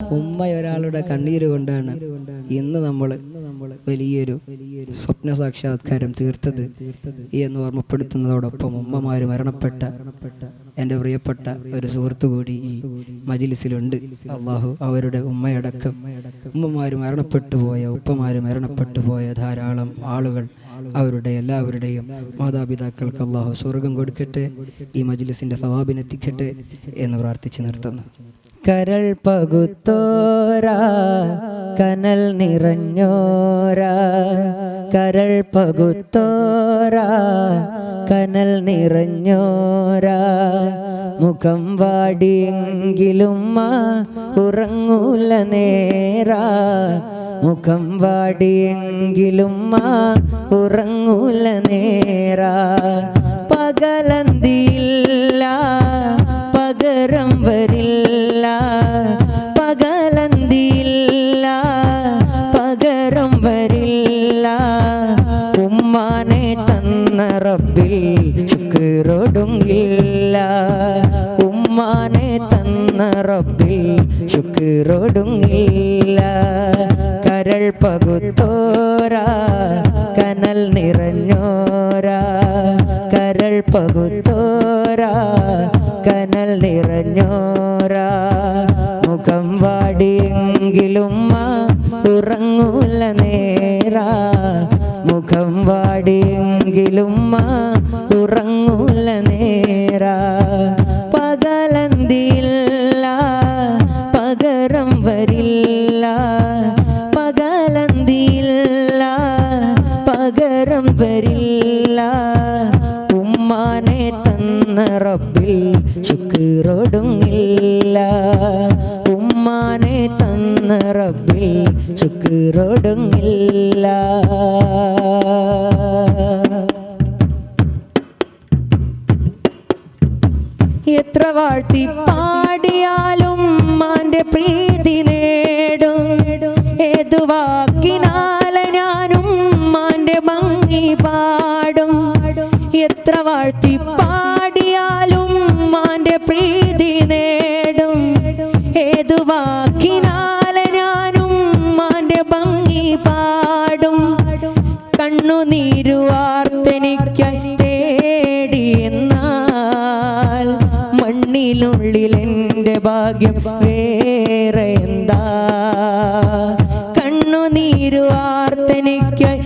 ഉമ്മ ഒരാളുടെ കണ്ണീര് കൊണ്ടാണ് ഇന്ന് നമ്മൾ വലിയൊരു സ്വപ്ന സാക്ഷാത്കാരം തീർത്തത് എന്ന് ഓർമ്മപ്പെടുത്തുന്നതോടൊപ്പം ഉമ്മമാര് മരണപ്പെട്ട എന്റെ പ്രിയപ്പെട്ട ഒരു സുഹൃത്തു കൂടി ഈ മജിലിസിലുണ്ട്. അള്ളാഹു അവരുടെ ഉമ്മയടക്കം. ഉമ്മമാര് മരണപ്പെട്ടു പോയ ഉപ്പമാര് മരണപ്പെട്ടു പോയ ധാരാളം ആളുകൾ അവരുടെ എല്ലാവരുടെയും മാതാപിതാക്കൾക്ക് അള്ളാഹു സ്വർഗം കൊടുക്കട്ടെ ഈ മജിലിസിന്റെ സവാബിനെത്തിക്കട്ടെ എന്ന് പ്രാർത്ഥിച്ച് നിർത്തുന്നു. കരൾ പകുത്തോരാ കനൽ നിറഞ്ഞോരാ. കരൾ പകുത്തോരാ കനൽ നിറഞ്ഞോരാ. മുഖം വാടിയെങ്കിലും ഉറങ്ങൂല നേരാ. മുഖം വാടിയെങ്കിലും ഉറങ്ങൂല നേരാ. പകലന്തിയില്ല ഉമ്മാനെ തന്ന റബ്ബിൽ ശുക്രോടുങ്ങില്ല. കരൾ പകുത്തോരാ കനൽ നിറഞ്ഞോരാ. കരൾ പകുത്തോരാ കനൽ നിറഞ്ഞോരാ. മുഖം വാടിയെങ്കിലും ഉറങ്ങൂല നേരാ. മുഖം വാടിയെങ്കിലും ആ വരില്ല പകലന്തിയില്ല പകരം വരില്ല. ഉമ്മാനെ തന്ന റബ്ബിൽ ശുക്രൊടുങ്ങില്ല. ഉമ്മാനെ തന്ന റബ്ബിൽ ശുക്രൊടുങ്ങില്ല. എത്ര വാഴ്ത്തി എത്ര വാഴ്ത്തി പാടിയാലും മാന്റെ പ്രീതി നേടും. ഏതു വാക്കിനാലെ ഞാനും മാന്റെ ഭംഗി പാടും. കണ്ണുനീരുവാർത്തെനിക്കായി തേടി എന്നാൽ മണ്ണിനുള്ളിൽ എന്റെ ഭാഗ്യം വേറെ എന്താ? കണ്ണുനീരുവാർത്തെനിക്കായി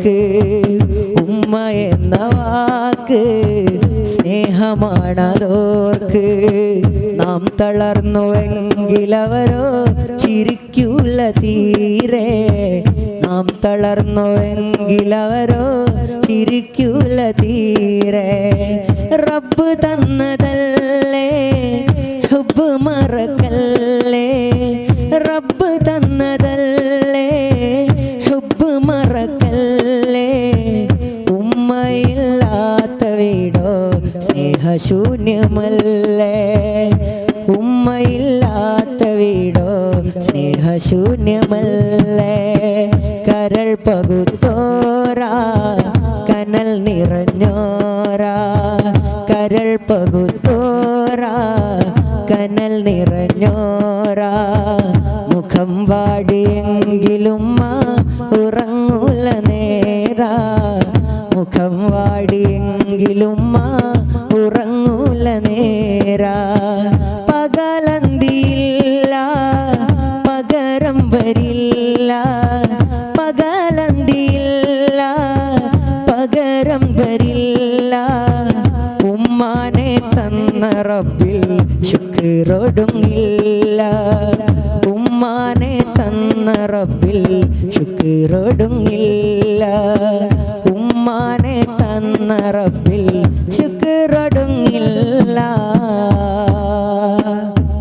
സ്നേഹമാണതോർക്ക് ഉമ്മ എന്ന വാക്ക് സ്നേഹമാണതോർക്ക് നാം തളർന്നുവെങ്കിലവരോ ചിരിക്കൂല തീരെ. നാം തളർന്നുവെങ്കിലവരോ ചിരിക്കൂല തീരെ. റബ്ബ് തന്നതല്ലേ സ്നേഹശൂന്യമല്ലേ? ഉമ്മയില്ലാത്ത വീടോ സ്നേഹശൂന്യമല്ലേ? കരൾ പകുത്തോരാ കനൽ നിറഞ്ഞോരാ. കരൾ പകുത്തോരാ കനൽ നിറഞ്ഞോരാ. മുഖം വാടിയെങ്കിലും ഉറങ്ങൂല നേരാ. മുഖം വാടിയെങ്കിലും നേരാ. പകലന്തിയില്ല പകരം വരില്ല. പകലന്തിയില്ല പകരം വരില്ല. ഉമ്മാനെ തന്ന റബ്ബിൽ ശുക്രൊടുങ്ങില്ല ഉമ്മാനെ തന്ന റബ്ബിൽ ശുക്രൊടുങ്ങില്ല ഉമ്മാനെ തന്ന റബ്ബിൽ ശുക്രൊടുങ്ങില്ല